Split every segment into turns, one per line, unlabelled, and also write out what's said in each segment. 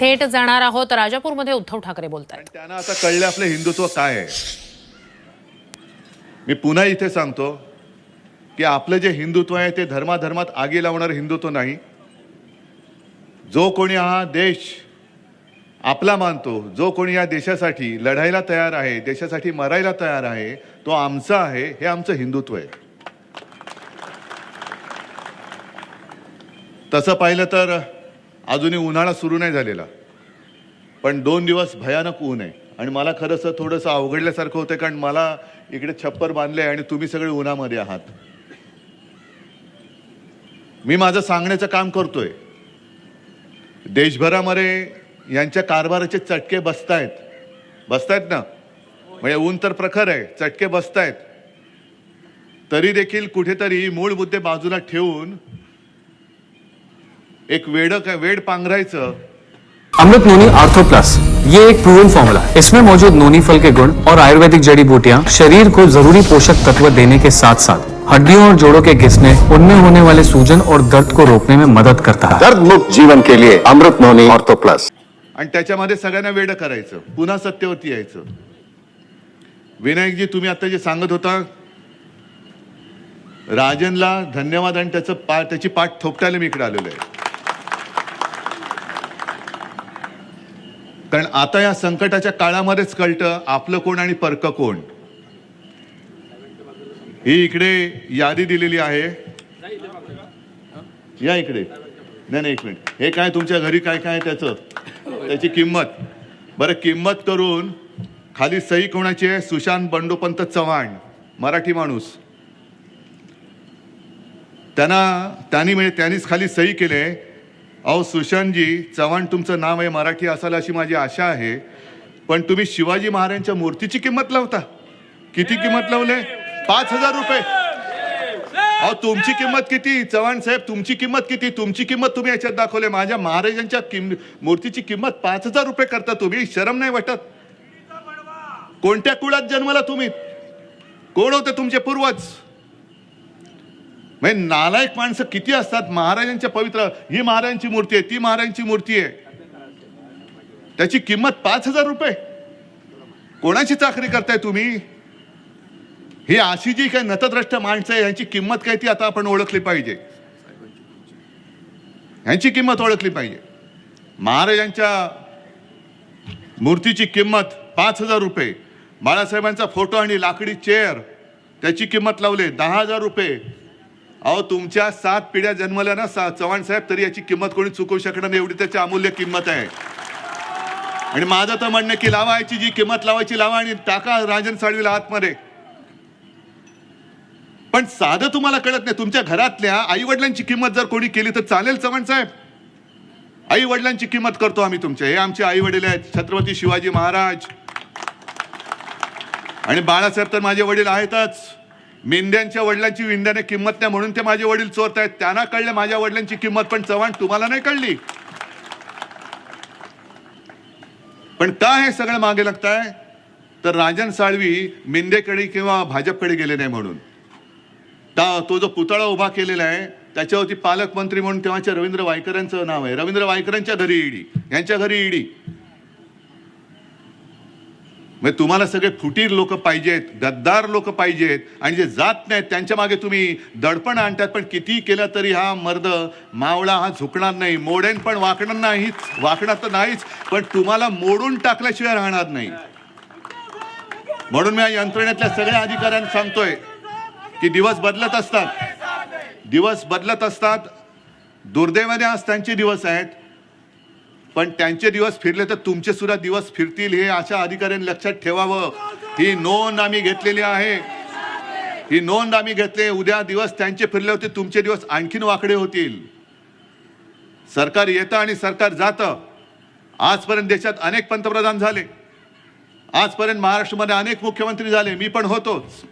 थेट जाणार आहोत. राजापूरमध्ये उद्धव ठाकरे बोलतात
त्यांना आता कळलं आपलं हिंदुत्व काय आहे. मी पुन्हा इथे सांगतो की आपलं जे हिंदुत्व आहे ते धर्माधर्मात आगी लावणारं हिंदुत्व नाही. जो कोणी हा देश आपला मानतो जो कोणी या देशासाठी लढायला तयार आहे देशासाठी मरायला तयार आहे तो आमचा आहे हे आमचं हिंदुत्व आहे. तसं पाहिलं तर अजूनही उन्हाळा सुरू नाही झालेला. पण दोन दिवस भयानक ऊन आहे. आणि मला खरंसं थोडंसं अवघडल्यासारखं होतं कारण मला इकडे छप्पर बांधले आणि तुम्ही सगळे उन्हामध्ये आहात. मी माझं सांगण्याचं काम करतोय. देशभरामध्ये यांच्या कारभाराचे चटके बसतायत. बसतायत ना? म्हणजे ऊन तर प्रखर आहे चटके बसतायत. तरी देखील कुठेतरी मूळ मुद्दे बाजूला ठेवून एक वेड वेड पांघरायचं.
अमृत नोनी आर्थो प्लस ये एक प्रूवन फॉर्मूला है। इसमें मौजूद नोनी फल के गुण और आयुर्वेदिक जड़ी बूटियाँ शरीर को जरूरी पोषक तत्व देने के साथ साथ हड्डियों और जोड़ों के घिसने उनमें होने वाले सूजन और दर्द को रोकने में मदद करता है।
दर्द मुक्त जीवन के लिए अमृत नोनी ऑर्थो प्लस
आणि त्याच्यामध्ये सगळ्यांना वेड करायचं. पुन्हा सत्यवती यायचं. विनायकजी तुम्ही आता जे सांगत होता राजनला धन्यवाद आणि त्याचं पा त्याची पाठ थोपटायला मी इकडे आलेलो आहे. कारण आता या संकटाच्या काळामध्येच कळतं आपलं कोण आणि परक कोण. ही इकडे यादी दिलेली आहे. या इकडे. नाही नाही एक मिनिट. हे काय तुमच्या घरी काय काय आहे त्याचं? त्याची किंमत. बरं किंमत करून खाली सही कोणाची आहे? सुशांत बंडोपंत चव्हाण मराठी माणूस. त्यांना त्यांनी म्हणजे त्यांनीच खाली सही केले अहो सुशांतजी चव्हाण तुमचं नाव आहे मराठी असाल अशी माझी आशा आहे. पण तुम्ही शिवाजी महाराजांच्या मूर्तीची किंमत लावता. किती किंमत लावले? पाच हजार रुपये. अहो तुमची किंमत किती? चव्हाण साहेब तुमची किंमत किती? तुमची किंमत तुम्ही याच्यात दाखवले. माझ्या महाराजांच्या किम मूर्तीची किंमत पाच हजार रुपये करता तुम्ही. शरम नाही वाटत. कोणत्या कुळात जन्मला तुम्ही? कोण होते तुमचे पूर्वज? म्हणजे नालायक माणसं किती असतात? महाराजांच्या पवित्र ही महाराजांची मूर्ती आहे ती महाराजांची मूर्ती आहे. त्याची किंमत पाच हजार रुपये. कोणाची चाकरी करताय तुम्ही? ही अशी जी काही नतद्रष्ट माणसं आहे यांची किंमत काय ती आता आपण ओळखली पाहिजे. यांची किंमत ओळखली पाहिजे. महाराजांच्या मूर्तीची किंमत पाच हजार रुपये. बाळासाहेबांचा फोटो आणि लाकडी चेअर त्याची किंमत लावले दहा हजार रुपये. अहो तुमच्या सात पिढ्या जन्मल्या ना सा चव्हाण साहेब तरी याची किंमत कोणी चुकवू शकणार नाही एवढी त्याची अमूल्य किंमत आहे. आणि माझं तर म्हणणं की लावा याची जी किंमत लावायची लावा आणि टाका राजन साळवीला आतमध्ये. पण साधं तुम्हाला कळत नाही तुमच्या घरातल्या आई वडिलांची किंमत जर कोणी केली तर चालेल चव्हाण साहेब? आई वडिलांची किंमत करतो आम्ही तुमच्या. हे आमचे आई वडील आहेत छत्रपती शिवाजी महाराज. आणि बाळासाहेब तर माझे वडील आहेतच. मेंढ्यांच्या वडिलांची विंध्याने किंमत नाही म्हणून ते माझे वडील चोरत आहेत. त्यांना कळलं माझ्या वडिलांची किंमत पण चव्हाण तुम्हाला नाही कळली. पण का हे सगळं मागे लागताय? तर राजन साळवी मेंढेकडे किंवा भाजपकडे गेले नाही म्हणून. ता- तो जो पुतळा उभा केलेला आहे त्याच्यावरती पालकमंत्री म्हणून तेव्हाच्या रवींद्र वायकरांचं नाव आहे. रवींद्र वायकरांच्या घरी ईडी. यांच्या घरी ईडी. म्हणजे तुम्हाला सगळे फुटीर लोक पाहिजेत गद्दार लोक पाहिजेत आणि जे जात नाहीत त्यांच्या मागे तुम्ही दडपण आणतात. पण कितीही केलं तरी हा मर्द मावळा हा झुकणार नाही. मोडेन पण वाकणार नाहीच वाकणार तर नाहीच पण तुम्हाला मोडून टाकल्याशिवाय राहणार नाही. म्हणून मी या यंत्रणेतल्या सगळ्या अधिकाऱ्यांना सांगतोय की दिवस बदलत असतात. दिवस बदलत असतात. दुर्दैवाने आज त्यांचे दिवस आहेत. पण त्यांचे दिवस फिरले तर तुमचे सुद्धा दिवस फिरतील हे अशा अधिकाऱ्यांनी लक्षात ठेवावं. ही नोंद आम्ही घेतलेली आहे. ही नोंद आम्ही घेतले उद्या दिवस त्यांचे फिरले होते तुमचे दिवस आणखीन वाकडे होतील. सरकार येतं आणि सरकार जातं. आजपर्यंत देशात अनेक पंतप्रधान झाले. आजपर्यंत महाराष्ट्रामध्ये अनेक मुख्यमंत्री झाले. मी पण होतोच.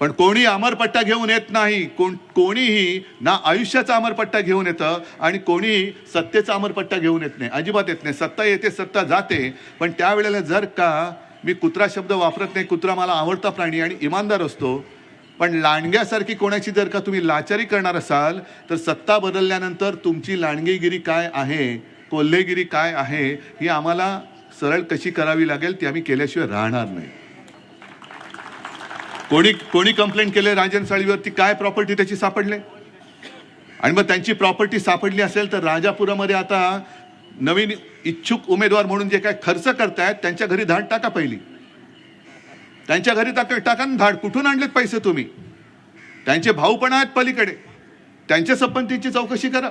पण कोणी अमरपट्टा घेऊन येत नाही. कोण कोणीही ना आयुष्याचा अमरपट्टा घेऊन येतं आणि कोणीही सत्तेचा अमरपट्टा घेऊन येत नाही. अजिबात येत नाही. सत्ता येते सत्ता जाते. पण त्यावेळेला जर का मी कुत्रा शब्द वापरत नाही कुत्रा मला आवडता प्राणी आणि इमानदार असतो पण लांडग्यासारखी कोणाची जर का तुम्ही लाचारी करणार असाल तर सत्ता बदलल्यानंतर तुमची लांडगेगिरी काय आहे कोल्हेगिरी काय आहे ही आम्हाला सरळ कशी करावी लागेल ती आम्ही केल्याशिवाय राहणार नाही. कोणी कोणी कंप्लेंट केले राजन साळीवरती काय प्रॉपर्टी त्याची सापडले? आणि मग त्यांची प्रॉपर्टी सापडली असेल तर राजापुरामध्ये आता नवीन इच्छुक उमेदवार म्हणून जे काय खर्च करतायत त्यांच्या घरी धाड टाका पहिली. त्यांच्या घरी टाका टाका ना धाड. कुठून आणलेत पैसे तुम्ही? त्यांचे भाऊ पण आहेत पलीकडे. त्यांच्या संपत्तीची चौकशी करा.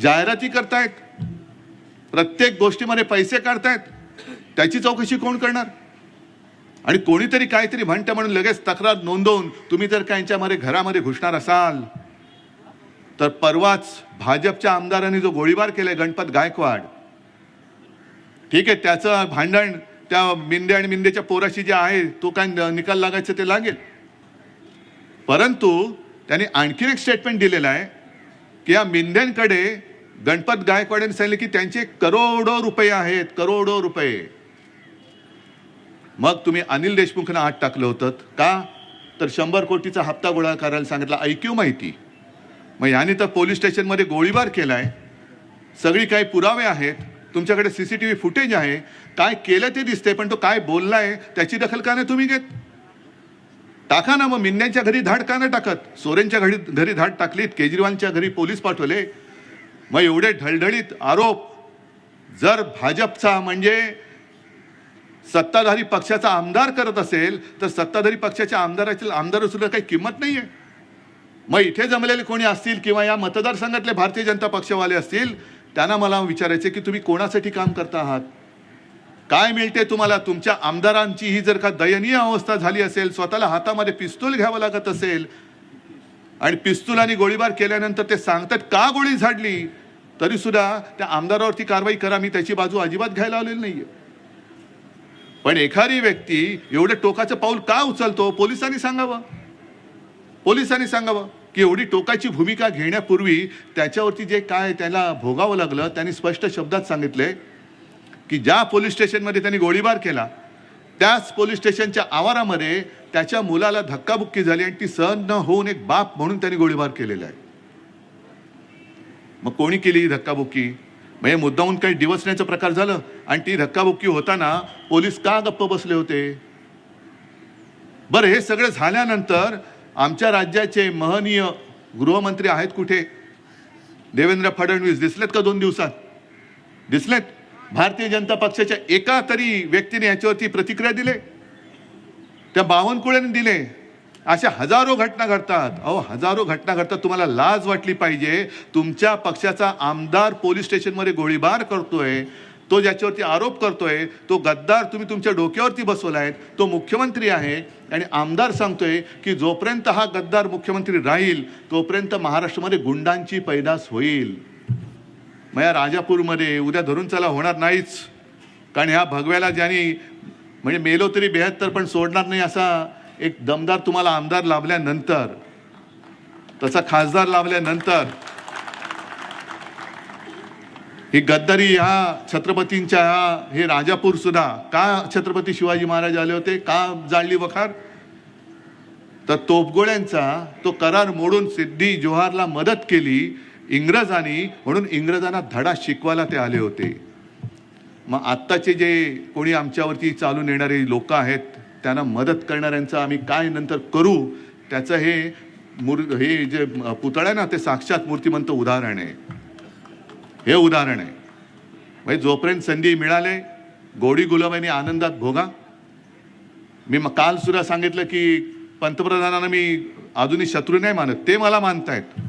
जाहिराती करतायत. प्रत्येक गोष्टीमध्ये पैसे काढतायत. त्याची चौकशी कोण करणार? आणि कोणीतरी काहीतरी म्हणतं म्हणून लगेच तक्रार नोंदवून तुम्ही जर का यांच्यामध्ये घरामध्ये घुसणार असाल. तर परवाच भाजपच्या आमदारांनी जो गोळीबार केलाय गणपत गायकवाड ठीक आहे त्याचं भांडण त्या मिंदे आणि मिंदेच्या पोराशी जे आहे तो काय न- निकाल लागायचं ते लागेल. परंतु त्यांनी आणखीन एक स्टेटमेंट दिलेलं आहे की या मिंद्यांकडे गणपत गायकवाडांनी सांगितलं की त्यांचे करोडो रुपये आहेत करोडो रुपये. मग तुम्ही अनिल देशमुखनं आत टाकलं होतं. का? तर शंभर कोटीचा हप्ता गोळा करायला सांगितला. ऐक्यू माहिती. मग याने तर पोलीस स्टेशनमध्ये गोळीबार केला आहे सगळी काही पुरावे आहेत. तुमच्याकडे C C T V footage आहे. काय केलं ते दिसते पण तो काय बोललाय त्याची दखल का नाही तुम्ही घेत? टाका ना मग मिन्यांच्या घरी धाड का नाही टाकत? सोरेनच्या घरी घरी धाड टाकलीत केजरीवालच्या घरी पोलीस पाठवले. मग एवढे ढळढळीत आरोप. जर भाजपचा म्हणजे सत्ताधारी पक्षाचा आमदार करत असेल तर सत्ताधारी पक्षाच्या आमदारातील आमदार सुद्धा काही किंमत नाही आहे मग इथे जमलेले कोणी असतील किंवा या मतदारसंघातले भारतीय जनता पक्षवाले असतील त्यांना मला विचारायचे की तुम्ही कोणासाठी काम करता आहात? काय मिळते तुम्हाला? तुमच्या आमदारांची ही जर का दयनीय अवस्था झाली असेल स्वतःला हातामध्ये पिस्तूल घ्यावं लागत असेल आणि पिस्तूल आणि गोळीबार केल्यानंतर ते सांगतात का गोळी झाडली? तरी सुद्धा त्या आमदारावरती कारवाई करा मी त्याची बाजू अजिबात घ्यायला आलेली आहे पण एखादी व्यक्ती एवढं टोकाचं पाऊल का उचलतो? पोलिसांनी सांगावं. पोलिसांनी सांगावं की एवढी टोकाची भूमिका घेण्यापूर्वी त्याच्यावरती जे काय त्याला भोगावं लागलं त्यांनी स्पष्ट शब्दात सांगितले की ज्या पोलीस स्टेशनमध्ये त्यांनी गोळीबार केला त्याच पोलीस स्टेशनच्या आवारामध्ये त्याच्या मुलाला धक्काबुक्की झाली आणि ती सहन न होऊन एक बाप म्हणून त्यांनी गोळीबार केलेला आहे. मग कोणी केली धक्काबुक्की? म्हणजे मुद्दाहून काही दिवसण्याचं प्रकार झालं आणि ती धक्काबुक्की होताना पोलीस का गप्प बसले होते? बरं हे सगळं झाल्यानंतर आमच्या राज्याचे महनीय गृहमंत्री आहेत कुठे? देवेंद्र फडणवीस. दिसलेत का दोन दिवसात? दिसलेत. भारतीय जनता पक्षाच्या एका तरी व्यक्तीने याच्यावरती प्रतिक्रिया दिले. त्या बावनकुळेने दिले. अशा हजारो घटना घडतात. अहो हजारो घटना घडतात. तुम्हाला लाज वाटली पाहिजे. तुमच्या पक्षाचा आमदार पोलीस स्टेशनमध्ये गोळीबार करतोय. तो ज्याच्यावरती आरोप करतोय तो गद्दार तुम्ही तुमच्या डोक्यावरती बसवला आहे तो मुख्यमंत्री आहे आणि आमदार सांगतोय की जोपर्यंत हा गद्दार मुख्यमंत्री राहील तोपर्यंत महाराष्ट्रामध्ये गुंडांची पैदास होईल. मग या राजापूरमध्ये उद्या धरून चला होणार नाहीच. कारण ह्या भगव्याला ज्यांनी म्हणजे मेलो तरी बेहत्तर पण सोडणार नाही असा एक दमदार तुम्हाला आमदार लाभल्यानंतर तसा खासदार लाभल्यानंतर ही गद्दारी ह्या छत्रपतींच्या ह्या हे राजापूर सुद्धा का छत्रपती शिवाजी महाराज आले होते का जाळली वखार? तर तोफगोळ्यांचा तो करार मोडून सिद्धी जोहारला मदत केली इंग्रजांनी म्हणून इंग्रजांना धडा शिकवायला ते आले होते. मग आत्ताचे जे कोणी आमच्यावरती चालून येणारे लोक आहेत त्यांना मदत करणाऱ्यांचं आम्ही काय नंतर करू त्याचं हे मूर हे जे पुतळा आहे ना ते साक्षात मूर्तिमंत उदाहरण आहे. हे उदाहरण आहे. म्हणजे जोपर्यंत संधी मिळाले गोडी गुलाबांनी आनंदात भोगा. मी मग काल सुद्धा सांगितलं की पंतप्रधानांना मी अजूनही शत्रू नाही मानत ते मला मानतायत.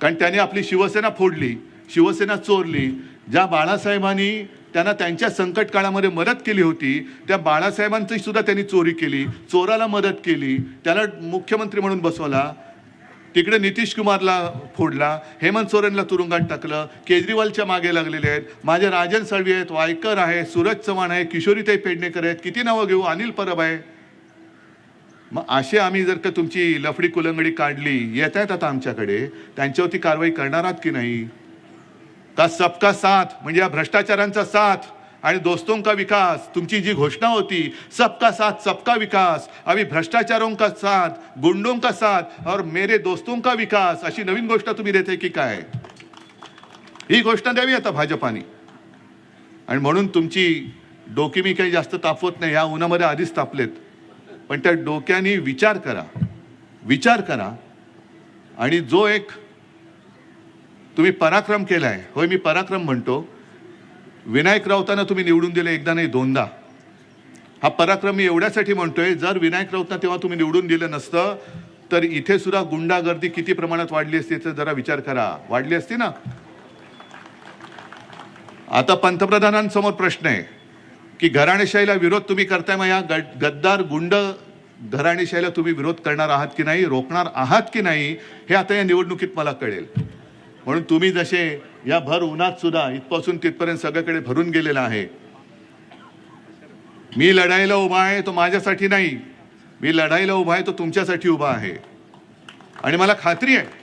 कारण त्यांनी आपली शिवसेना फोडली शिवसेना चोरली. ज्या बाळासाहेबांनी त्यांना त्यांच्या संकट काळामध्ये मदत केली होती. त्या बाळासाहेबांची सुद्धा त्यांनी चोरी केली. चोराला मदत केली. त्याला मुख्यमंत्री म्हणून बसवला. तिकडे नितीश कुमारला फोडला. हेमंत सोरेनला तुरुंगात टाकलं. केजरीवालच्या मागे लागलेले आहेत. माझे राजन साळवी आहेत. वायकर आहे. सूरज चव्हाण आहे. किशोरीताई पेडणेकर आहेत. किती नावं घेऊ? अनिल परब आहे. मग असे आम्ही जर का तुमची लफडी कुलंगडी काढली येत आहेत आता आमच्याकडे. त्यांच्यावरती कारवाई करणार आहात की नाही? का सबका साथ म्हणजे या भ्रष्टाचारांचा साथ आणि दोस्तों का विकास तुमची जी घोषणा होती सबका साथ सबका विकास अभी भ्रष्टाचारों का साथ गुंडों का साथ और मेरे दोस्तों का विकास अशी नवीन गोष्ट तुम्ही देते की काय? ही घोषणा द्यावी आता भाजपाने. आणि म्हणून तुमची डोकी मी काही जास्त तापवत नाही या उन्हामध्ये आधीच तापलेत. पण त्या डोक्याने विचार करा. विचार करा. आणि जो एक तुम्ही पराक्रम केला आहे होय मी पराक्रम म्हणतो. विनायक राऊतांना तुम्ही निवडून दिले एकदा नाही दोनदा. हा पराक्रम मी एवढ्यासाठी म्हणतोय जर विनायक राऊतना तेव्हा तुम्ही निवडून दिलं नसतं तर इथे सुद्धा गुंडागर्दी किती प्रमाणात वाढली असती याचा जरा विचार करा. वाढली असती ना? आता पंतप्रधानांसमोर प्रश्न आहे की घराणेशाहीला विरोध तुम्ही करताय मग या गद्दार गुंड घराणेशाहीला तुम्ही विरोध करणार आहात की नाही रोखणार आहात की नाही हे आता या निवडणुकीत मला कळेल. म्हणून तुम्ही जसे या भर उन्हात सुद्धा इथपासून तिथपर्यंत सगळीकडे भरून गेलेला आहे. मी लढाईला उभा आहे तो माझ्यासाठी नाही. मी लढाईला उभा आहे तो तुमच्यासाठी उभा आहे. आणि मला खात्री आहे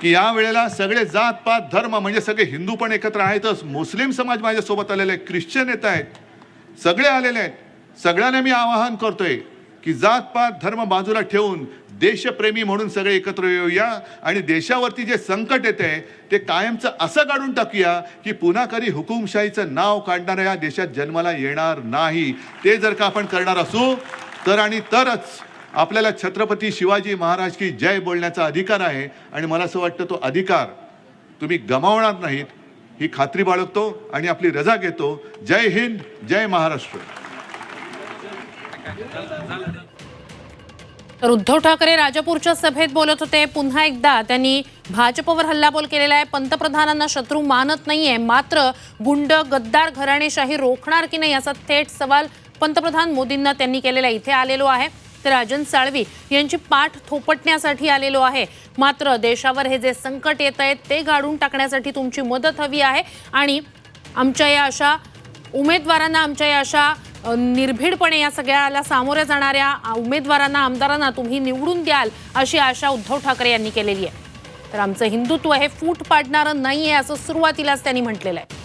की या वेळेला सगळे जात पात धर्म म्हणजे सगळे हिंदू पण एकत्र आहेतच मुस्लिम समाज माझ्यासोबत आलेले आहे ख्रिश्चन येत आहेत सगळे आलेले आहेत. सगळ्यांना मी आवाहन करतोय की जात पात धर्म बाजूला ठेवून देशप्रेमी म्हणून सगळे एकत्र येऊया आणि देशावरती जे संकट येते ते कायमचं असं काढून टाकूया की पुन्हा कधी हुकुमशाहीचं नाव काढणाऱ्या या देशात जन्माला येणार नाही. ते जर का आपण करणार असू तर आणि तरच आपल्याला छत्रपती शिवाजी महाराज की जय बोलण्याचा अधिकार आहे. आणि मला असं वाटतं तो अधिकार तुम्ही गमावणार नाहीत ही खात्री बाळगतो आणि आपली रजा घेतो. जय हिंद जय महाराष्ट्र.
तर उद्धव ठाकरे राजापूरच्या सभेत बोलत होते. पुन्हा एकदा त्यांनी भाजपवर हल्लाबोल केलेला आहे. पंतप्रधानांना शत्रू मानत नाहीये. मात्र गुंड गद्दार घराणेशाही रोखणार की नाही असा थेट सवाल पंतप्रधान मोदींना त्यांनी केलेला इथे आलेलो आहे. तर राजन साळवी यांची पाठ थोपटण्यासाठी आलेलो आहे. मात्र देशावर हे जे संकट येत आहे ते गाडून टाकण्यासाठी तुमची मदत हवी आहे. आणि आमच्या या अशा उमेदवारांना आमच्या या अशा निर्भीडपणे या सगळ्याला सामोऱ्या जाणाऱ्या उमेदवारांना आमदारांना तुम्ही निवडून द्याल अशी आशा उद्धव ठाकरे यांनी केलेली आहे. तर आमचं हिंदुत्व हे फूट पाडणारं नाही आहे असं सुरुवातीलाच त्यांनी म्हटलेलं आहे.